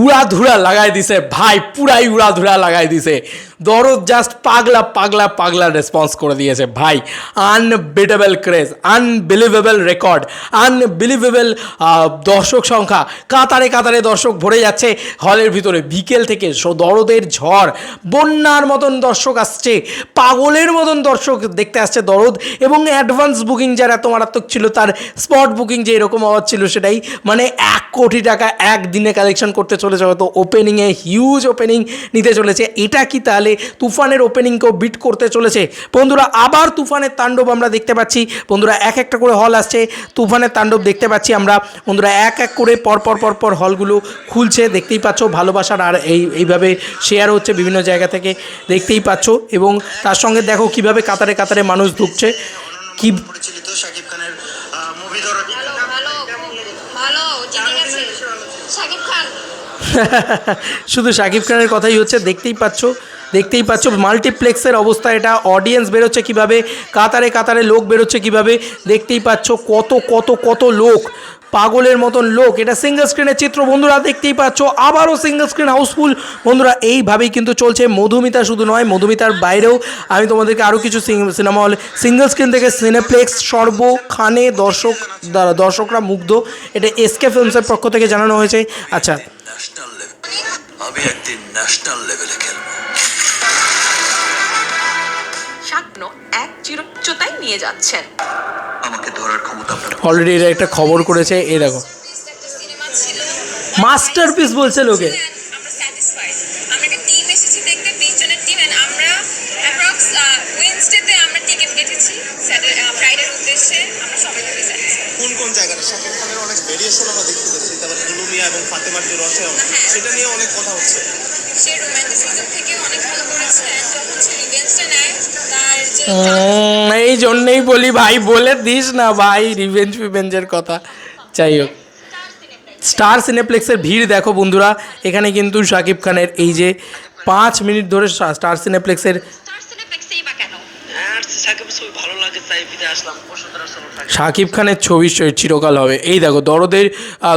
উড়াধুরা লাগাই দিছে। ভাই, পুরাই উড়াধুরা লাগাই দিছে। দরদ জাস্ট পাগলা পাগলা পাগলা রেসপন্স করে দিয়েছে। ভাই unbeatable craze unbelievable record unbelievable দর্শক সংখ্যা। কাতারে কাতারে দর্শক ভরে যাচ্ছে হলের ভিতরে। বিকেল থেকে দরদের ঝড়, বন্যার মতন দর্শক আসছে, পাগলের মতন দর্শক দেখতে আসছে দরদ, এবং অ্যাডভান্স বুকিং যার এত মারাত্মক ছিল, তার স্পট বুকিং যে এরকম আওয়াজ ছিল সেটাই মানে এক কোটি টাকা একদিনে কালেকশন করতে চলেছে হয়তো ওপেনিংয়ে হিউজ ওপেনিং নিতে চলেছে। এটা কি তাহলে তুফানের ওপেনিংকেও বিট করতে চলেছে? বন্ধুরা আবার তুফানের তাণ্ডব আমরা দেখতে পাচ্ছি। বন্ধুরা এক একটা করে হল আসছে। তুফানের তাণ্ডব দেখতে পাচ্ছি আমরা। বন্ধুরা এক এক করে পর পর পর পর হলগুলো খুলছে। দেখতেই পাচ্ছ ভালোবাসার আর এই এইভাবে শেয়ার হচ্ছে বিভিন্ন জায়গা থেকে। দেখতেই পাচ্ছ এবং তার সঙ্গে দেখো কীভাবে কাতারে কাতারে মানুষ ঢুকছে। কি পরিচালিত শাকিব খানের মুভি ধরা। ভালো ভালো ভালো ঠিক আছে। শাকিব খান শুধু শাকিব খানের কথাই হচ্ছে, দেখতেই পাচ্ছ দেখতেই পাচ্ছ মাল্টিপ্লেক্সের অবস্থা এটা অডিয়েন্স বেরোচ্ছে কীভাবে, কাতারে কাতারে লোক বেরোচ্ছে কীভাবে, দেখতেই পাচ্ছ কত কত কত লোক, পাগলের মতন লোক, এটা সিঙ্গেল স্ক্রিনের চিত্র বন্ধুরা, দেখতেই পাচ্ছ, আবারও সিঙ্গেল স্ক্রিন হাউসফুল বন্ধুরা, এইভাবেই কিন্তু চলছে, মধুমিতা শুধু নয়, মধুমিতার বাইরেও আমি তোমাদেরকে আরও কিছু সিনেমা হল সিঙ্গেল স্ক্রিন থেকে সিনেপ্লেক্স সর্বখানে দর্শক দ্বারা দর্শকরা মুগ্ধ, এটা এসকে ফিল্মসের পক্ষ থেকে জানানো হয়েছে। আচ্ছা ন্যাশনাল লেভেল আমি একদিন ন্যাশনাল লেভেলে খেলব। স্বপ্ন এক চিরোচ্চতায় নিয়ে যাচ্ছেন। আমাকে ধরার ক্ষমতা অলরেডি এটা একটা খবর করেছে এই দেখো। মাস্টারপিস বলছে লোকে। আমরা স্যাটিসফাইড আমরা একটা টিম এসেছি দেখতে বিশ জনের টিম এন্ড আমরা অ্যাপ্রক্স ওয়েনসডেতে আমরা টিকিট কেটেছি। ফ্রাইডের উদ্দেশ্যে আমরা সবাই খুবই স্যাটিসফাইড কোন কোন জায়গাটা? শাকিব খানের অনেক ভেরিয়েশন আমরা দেখতে পাচ্ছি এবং ফাতেমার যে রসায়ন সেটা নিয়ে অনেক কথা হচ্ছে। সে রোম্যান্টিসিজম থেকে অনেক ভালো করেছে যখন সে রিভেঞ্জটা নেয় তার যে এই জন্যেই বলি ভাই বলে দিস না ভাই রিভেঞ্জ ফিভেঞ্জের কথা। যাই হোক। স্টার সিনেপ্লেক্সের ভিড় দেখো বন্ধুরা এখানে কিন্তু শাকিব খানের এই যে পাঁচ মিনিট ধরে স্টার সিনেপ্লেক্সের স্টার সিনেপ্লেক্সেই বা কেন আর সাকিব ছবি ভালো লাগে তাই ফিরে আসলাম বসুন্ধরা সরো শাকিব খানের ছবি চিরকাল হবে। এই দেখো, দরদের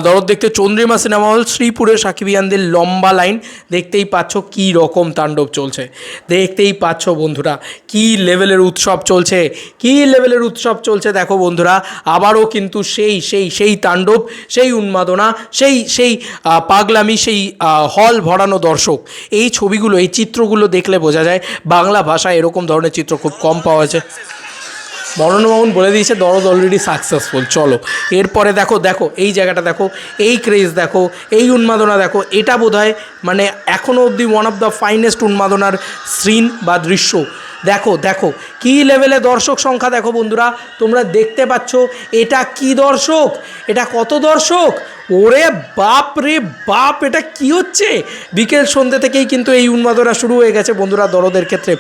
দরদ দেখতে চন্দ্রিমা সিনেমা হল, শ্রীপুরে সাকিবিয়ানদের লম্বা লাইন। দেখতেই পাচ্ছ কি রকম তাণ্ডব চলছে। দেখতেই পাচ্ছ বন্ধুরা, কি লেভেলের উৎসব চলছে। কি লেভেলের উৎসব চলছে দেখো বন্ধুরা, আবারও কিন্তু সেই সেই সেই তাণ্ডব, সেই উন্মাদনা, সেই সেই পাগলামি, সেই হল ভরানো দর্শক। এই ছবিগুলো, এই চিত্রগুলো দেখলে বোঝা যায় বাংলা ভাষায় এরকম ধরনের চিত্র খুব কম পাওয়া যায়। মরণবাবন বলে দিয়েছে, দরদ অলরেডি সাকসেসফুল চলো, এরপরে দেখো দেখো, এই জায়গাটা দেখো, এই ক্রেজ দেখো, এই উন্মাদনা দেখো, এটা বোধহয় মানে এখনও অবধি ওয়ান অফ দ্য ফাইনেস্ট উন্মাদনার সিন বা দৃশ্য। দেখো দেখো, কি লেভেলে দর্শক সংখ্যা দেখো বন্ধুরা, তোমরা দেখতে পাচ্ছ, এটা কি দর্শক? এটা কত দর্শক? ওরে বাপ রে বাপ, এটা কি হচ্ছে? বিকেল সন্ধ্যে থেকেই কিন্তু এই উন্মাদনা শুরু হয়ে গেছে বন্ধুরা দরদের ক্ষেত্রে।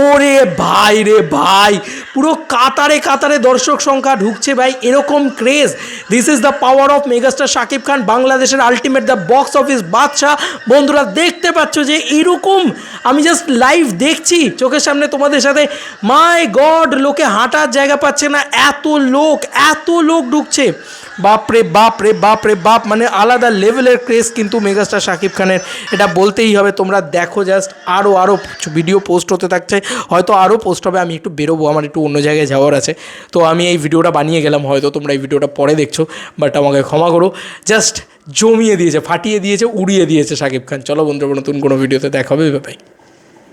ওরে ভাই রে ভাই, পুরো কাতারে কাতারে দর্শক সংখ্যা ঢুকছে ভাই, এরকম craze this is the power of megastar Shakib Khan বাংলাদেশের আলটিমেট দ্য বক্স অফিস বাদশাহ। বন্ধুরা দেখতে পাচ্ছ যে এরকম, আমি জাস্ট লাইভ দেখছি, চোখের সামনে তোমাদের সাথে, মাই গড, লোকে হাঁটার জায়গা পাচ্ছে না, এত লোক এত লোক ঢুকছে। বাপরে বাপ রে বাপ মানে আলাদা লেভেলের ক্রেজ কিন্তু মেগাস্টার শাকিব খানের, এটা বলতেই হবে, তোমরা দেখো জাস্ট আরও আরও ভিডিও পোস্ট হতে থাকছে, হয়তো আরও পোস্ট হবে, আমি একটু বেরোবো, আমার একটু অন্য জায়গায় যাওয়ার আছে। তো আমি এই ভিডিওটা বানিয়ে গেলাম, হয়তো তোমরা এই ভিডিওটা পরে দেখছ বাট আমাকে ক্ষমা করো জাস্ট জমিয়ে দিয়েছে, ফাটিয়ে দিয়েছে, উড়িয়ে দিয়েছে শাকিব খান। চলো বন্ধুরা, নতুন কোনো ভিডিওতে দেখা হবে